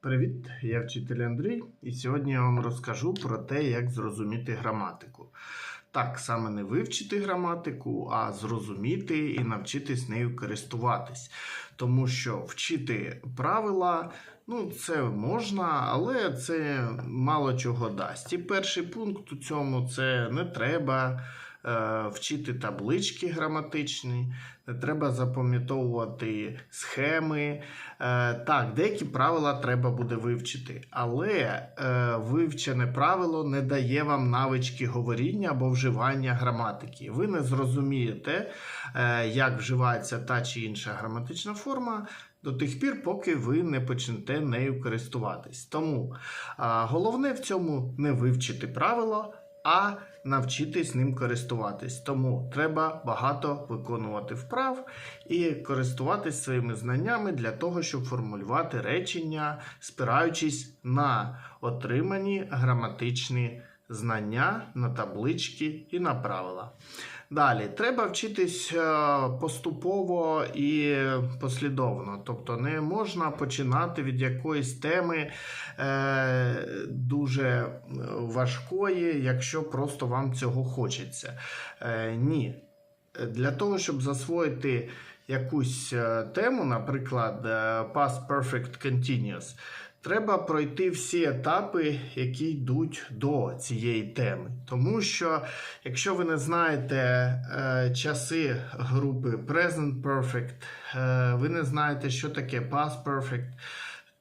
Привіт, я вчитель Андрій, і сьогодні я вам розкажу про те, як зрозуміти граматику. Так, саме не вивчити граматику, а зрозуміти і навчитись нею користуватись. Тому що вчити правила, ну, це можна, але це мало чого дасть. І перший пункт у цьому це не треба вчити таблички граматичні, не треба запам'ятовувати схеми. Е, так, деякі правила треба буде вивчити, але е, вивчене правило не дає вам навички говоріння або вживання граматики. Ви не зрозумієте, е, як вживається та чи інша граматична форма. До тих пір, поки ви не почнете нею користуватись. Тому а, головне в цьому не вивчити правило, а навчитись ним користуватись. Тому треба багато виконувати вправ і користуватись своїми знаннями для того, щоб формулювати речення, спираючись на отримані граматичні знання, на таблички і на правила. Далі, треба вчитись е, поступово і послідовно. Тобто не можна починати від якоїсь теми е, дуже е, важкої, якщо просто вам цього хочеться. Е, ні. Для того, щоб засвоїти якусь е, тему, наприклад, Past Perfect Continuous, треба пройти всі етапи, які йдуть до цієї теми. Тому що, якщо ви не знаєте е, часи групи Present Perfect, е, ви не знаєте, що таке Past Perfect,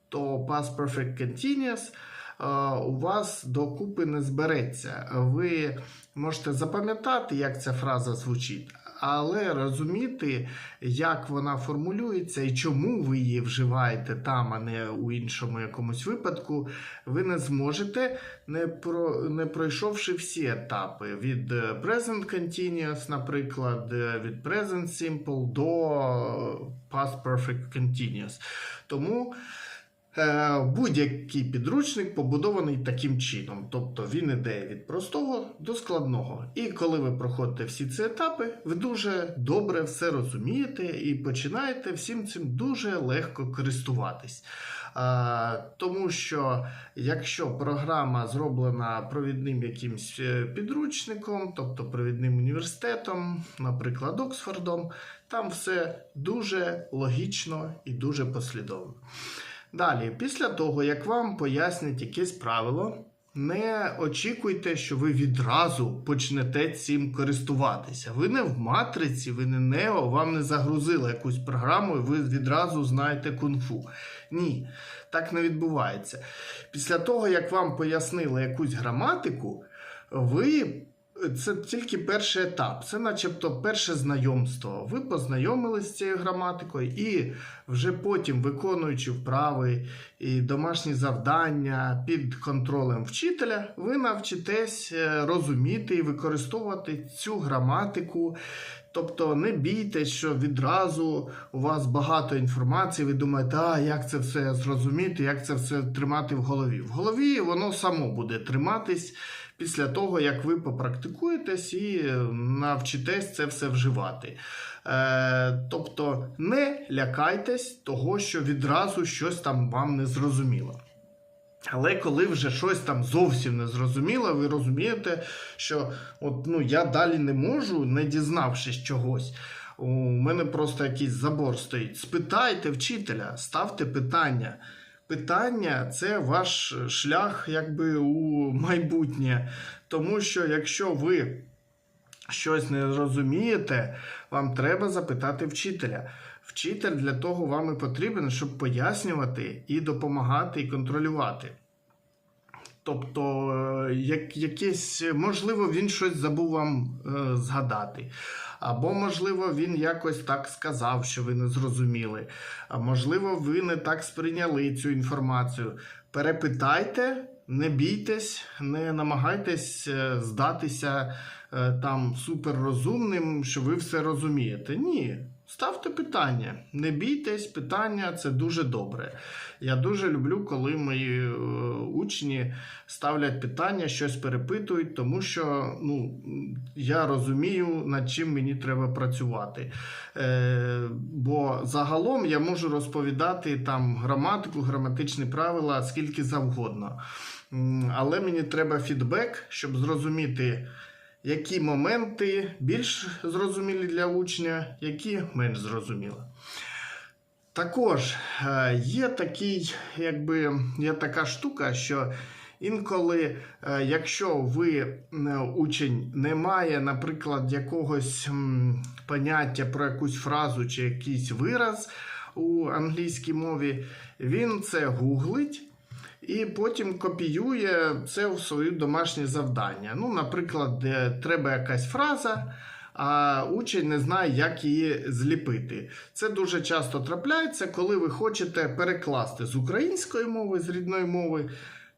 то Past Perfect Continuous е, у вас докупи не збереться. Ви можете запам'ятати, як ця фраза звучить, але розуміти, як вона формулюється і чому ви її вживаєте там, а не у іншому якомусь випадку, ви не зможете, не, про, не пройшовши всі етапи від е, Present Continuous, наприклад, е, від Present Simple до Past Perfect Continuous. Тому Е, Будь-який підручник побудований таким чином, тобто він іде від простого до складного. І коли ви проходите всі ці етапи, ви дуже добре все розумієте і починаєте всім цим дуже легко користуватись. Е, Тому що якщо програма зроблена провідним якимсь е, підручником, тобто провідним університетом, наприклад, Оксфордом, там все дуже логічно і дуже послідовно. Далі, після того, як вам пояснять якесь правило, не очікуйте, що ви відразу почнете цим користуватися. Ви не в матриці, ви не нео, вам не загрузили якусь програму, і ви відразу знаєте кунг-фу. Ні, так не відбувається. Після того, як вам пояснили якусь граматику, ви це тільки перший етап, це начебто перше знайомство. Ви познайомилися з цією граматикою, і вже потім, виконуючи вправи і домашні завдання під контролем вчителя, ви навчитесь е, розуміти і використовувати цю граматику. Тобто не бійтесь, що відразу у вас багато інформації, ви думаєте, а як це все зрозуміти, як це все тримати в голові. В голові воно само буде триматись після того, як ви попрактикуєтесь і навчитесь це все вживати. Е, тобто не лякайтесь того, що відразу щось там вам не зрозуміло. Але коли вже щось там зовсім не зрозуміло, ви розумієте, що от, ну, я далі не можу, не дізнавшись чогось. У мене просто якийсь забор стоїть. Спитайте вчителя, ставте питання. Питання це ваш шлях якби у майбутнє. Тому що якщо ви щось не розумієте, вам треба запитати вчителя. Вчитель для того вам і потрібен, щоб пояснювати і допомагати, і контролювати. Тобто, е, як, якесь, можливо, він щось забув вам е, згадати. Або, можливо, він якось так сказав, що ви не зрозуміли. А можливо, ви не так сприйняли цю інформацію. Перепитайте, не бійтесь, не намагайтесь е, здатися е, там суперрозумним, що ви все розумієте. Ні. Ставте питання. Не бійтесь, питання це дуже добре. Я дуже люблю, коли мої е, учні ставлять питання, щось перепитують, тому що ну, я розумію, над чим мені треба працювати. Е, бо загалом я можу розповідати там граматику, граматичні правила скільки завгодно. Але мені треба фідбек, щоб зрозуміти, які моменти більш зрозумілі для учня, які менш зрозумілі. Також е, є такий, якби є така штука, що інколи, е, якщо ви е, учень не має, наприклад, якогось поняття про якусь фразу чи якийсь вираз у англійській мові, він це гуглить. І потім копіює це в свої домашні завдання. Ну, наприклад, де треба якась фраза, а учень не знає, як її зліпити. Це дуже часто трапляється, коли ви хочете перекласти з української мови, з рідної мови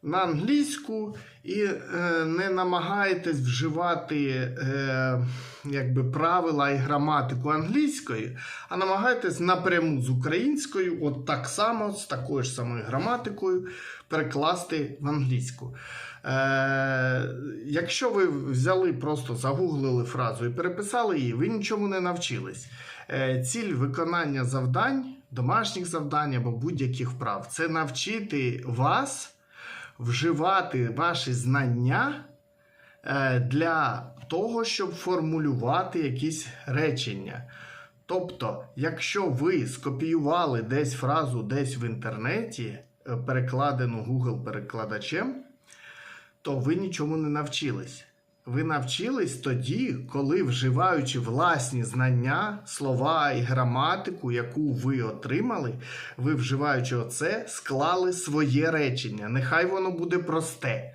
на англійську і е, не намагаєтесь вживати е, якби, правила і граматику англійської, а намагаєтесь напряму з українською, от так само, з такою ж самою граматикою, перекласти в англійську. Е, якщо ви взяли, просто загуглили фразу і переписали її, ви нічому не навчились. Е, ціль виконання завдань, домашніх завдань або будь-яких вправ це навчити вас вживати ваші знання е, для того, щоб формулювати якісь речення. Тобто, якщо ви скопіювали десь фразу десь в інтернеті, е, перекладену Google перекладачем, то ви нічому не навчились. Ви навчились тоді, коли, вживаючи власні знання, слова і граматику, яку ви отримали, ви, вживаючи оце, склали своє речення. Нехай воно буде просте.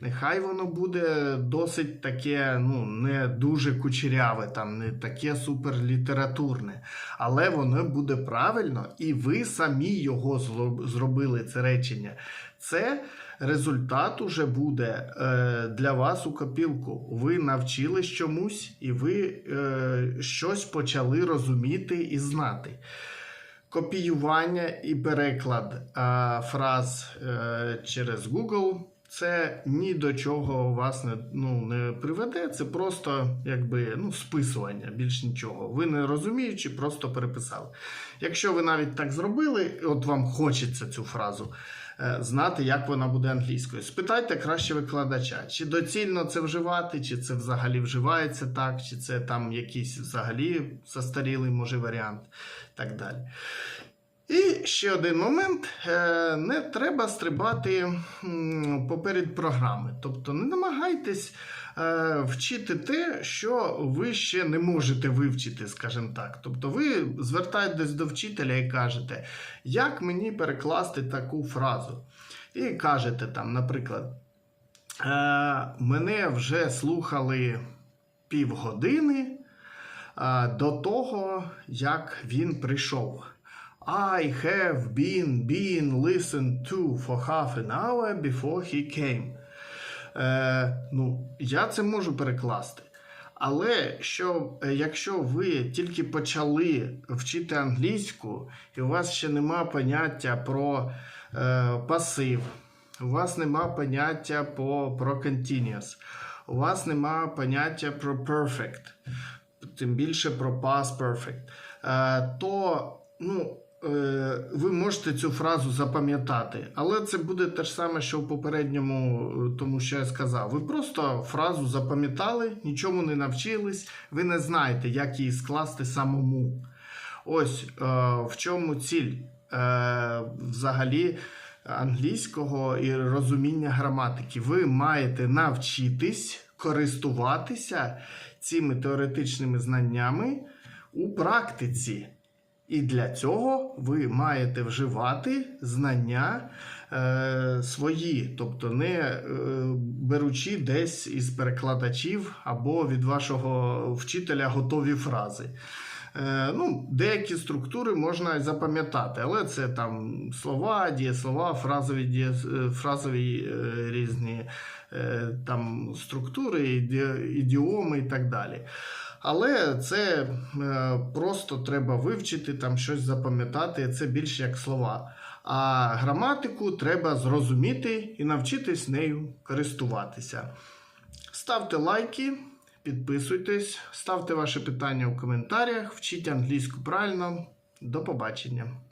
Нехай воно буде досить таке, ну, не дуже кучеряве, там, не таке суперлітературне. Але воно буде правильно, і ви самі його зробили, це речення. Це результат уже буде е, для вас у копілку. Ви навчились чомусь, і ви е, щось почали розуміти і знати. Копіювання і переклад е, фраз е, через Google це ні до чого вас не, ну, не приведе. Це просто якби ну, списування, більш нічого. Ви не розуміючи, просто переписали. Якщо ви навіть так зробили, от вам хочеться цю фразу е, знати, як вона буде англійською. Спитайте краще викладача, чи доцільно це вживати, чи це взагалі вживається так, чи це там якийсь взагалі застарілий може варіант, так далі. І ще один момент: Е, не треба стрибати поперед програми. Тобто не намагайтесь е, вчити те, що ви ще не можете вивчити, скажімо так. Тобто ви звертаєтесь до вчителя і кажете, як мені перекласти таку фразу. І кажете там, наприклад, е, мене вже слухали півгодини до того, як він прийшов. I have been been listened to for half an hour before he came. Е, ну, я це можу перекласти. Але що, е, якщо ви тільки почали вчити англійську, і у вас ще нема поняття про е, пасив, у вас нема поняття по, про continuous, у вас нема поняття про perfect, тим більше про past perfect, е, то ну, ви можете цю фразу запам'ятати. Але це буде те ж саме, що в попередньому, е, тому що я сказав. Ви просто фразу запам'ятали, нічому не навчились, ви не знаєте, як її скласти самому. Ось е, в чому ціль е, взагалі англійського і розуміння граматики. Ви маєте навчитись користуватися цими теоретичними знаннями у практиці. І для цього ви маєте вживати знання е, свої, тобто не е, беручи десь із перекладачів або від вашого вчителя готові фрази. Е, ну, деякі структури можна запам'ятати, але це там слова, дієслова, фразові, діє, е, фразові е, різні е, там структури, іді, ідіоми і так далі. Але це е, просто треба вивчити, там щось запам'ятати, це більше як слова. А граматику треба зрозуміти і навчитись нею користуватися. Ставте лайки, підписуйтесь, ставте ваші питання у коментарях, вчіть англійську правильно. До побачення!